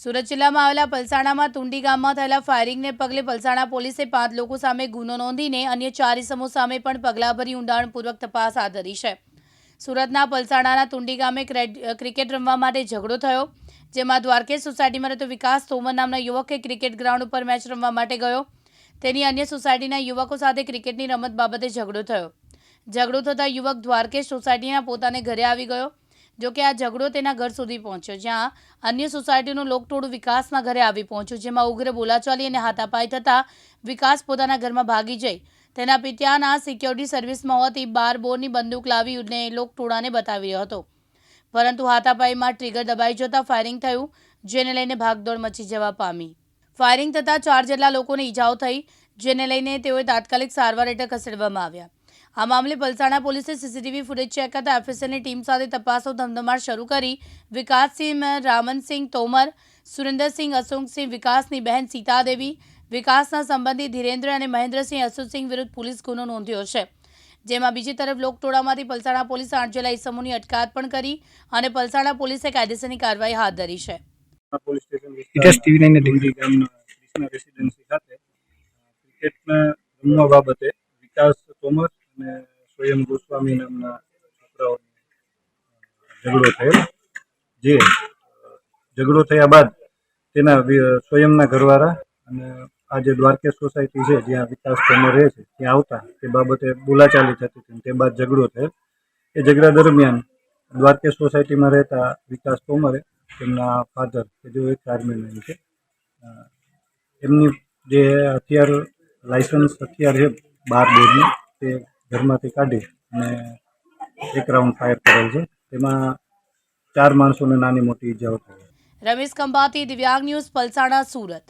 સુરત જિલ્લામાં આવેલા પલસાણામાં તુંડી ગામમાં થયેલા ફાયરિંગને પગલે પલસાણા પોલીસે પાંચ લોકો સામે ગુનો નોંધીને અન્ય ચાર ઇસમો સામે પણ પગલાભરી ઊંડાણપૂર્વક તપાસ હાથ ધરી છે. સુરતના પલસાણાના તુંડી ગામે ક્રિકેટ રમવા માટે ઝઘડો થયો, જેમાં દ્વારકેશ સોસાયટીમાં રહેતો વિકાસ તોમર નામના યુવકે ક્રિકેટ ગ્રાઉન્ડ ઉપર મેચ રમવા માટે ગયો. તેની અન્ય સોસાયટીના યુવકો સાથે ક્રિકેટની રમત બાબતે ઝઘડો થયો. ઝઘડો થતાં યુવક દ્વારકેશ સોસાયટીના પોતાને ઘરે આવી ગયો. જો કે આ ઝઘડો તેના ઘર સુધી પહોંચ્યો, જ્યાં અન્ય સોસાયટીનું લોકટોળું વિકાસના ઘરે આવી પહોંચ્યું, જેમાં ઉગ્ર બોલાચાલી અને હાથાપાઈ થતાં વિકાસ પોતાના ઘરમાં ભાગી જઈ. તેના પિત્યાના સિક્યોરિટી સર્વિસમાં હોવાથી બાર બોરની બંદૂક લાવીને લોકટોળાને બતાવી રહ્યો હતો. પરંતુ હાથાપાઈમાં ટ્રિગર દબાઈ જતાં ફાયરિંગ થયું, જેને લઈને ભાગદોડ મચી જવા પામી. ફાયરિંગ થતાં ચાર જેટલા લોકોને ઈજાઓ થઈ, જેને લઈને તેઓએ તાત્કાલિક સારવાર હેઠળ ખસેડવામાં આવ્યા. આ મામલે પલસાણા પોલીસે સીસીટીવી ફૂટેજ ચેક કરતા એફએસએલની ટીમ સાથે તપાસનો ધમધમાટ શરૂ કરી વિકાસસિંહ રામનસિંહ તોમર સુરેન્દ્રસિંહ અશોકસિંહ વિકાસની બહેન સીતાદેવી વિકાસના સંબંધી ધીરેન્દ્ર અને મહેન્દ્રસિંહ અશોકસિંહ વિરુદ્ધ પોલીસ ગુનો નોંધ્યો છે. જેમાં બીજી તરફ લોકટોળામાંથી પલસાણા પોલીસે આઠ જેલા ઇસમોની અટકાયત પણ કરી અને પલસાણા પોલીસે કાયદેસરની કાર્યવાહી હાથ ધરી છે. પોલીસ સ્ટેશન ઇતિહાસ ટીવી નાઇનને ડિંગરી ગામના રેસિડેન્સી ખાતે ક્રિકેટના રમવા બાબતે વિકાસ તોમર અને સ્વયં ગોસ્વામી નામના છોકરાઓનો ઝઘડો થયેલ જે ઝઘડો થયા બાદ તેના સ્વયંના ઘરવાળા અને આ જે દ્વારકેશ સોસાયટી છે, જ્યાં વિકાસ તોમર રહે છે, ત્યાં આવતા, તે બાબતે બોલાચાલી થતી હતી તે બાદ ઝઘડો થયેલ એ ઝઘડા દરમિયાન દ્વારકેશ સોસાયટીમાં રહેતા વિકાસ તોમરે તેમના ફાધર, કે જેઓ એક આર્મીમેન છે એમની જે હથિયાર, લાયસન્સ હથિયાર છે, બાર બોર્ડનું તે ઘરમાંથી કાઢી અને એક રાઉન્ડ ફાયર કરેલ છે. તેમાં ચાર માણસોને નાની મોટી ઇજાઓ થઈ રમેશ ખંભાતી, દિવ્યાંગ ન્યૂઝ, પલસાણા, સુરત.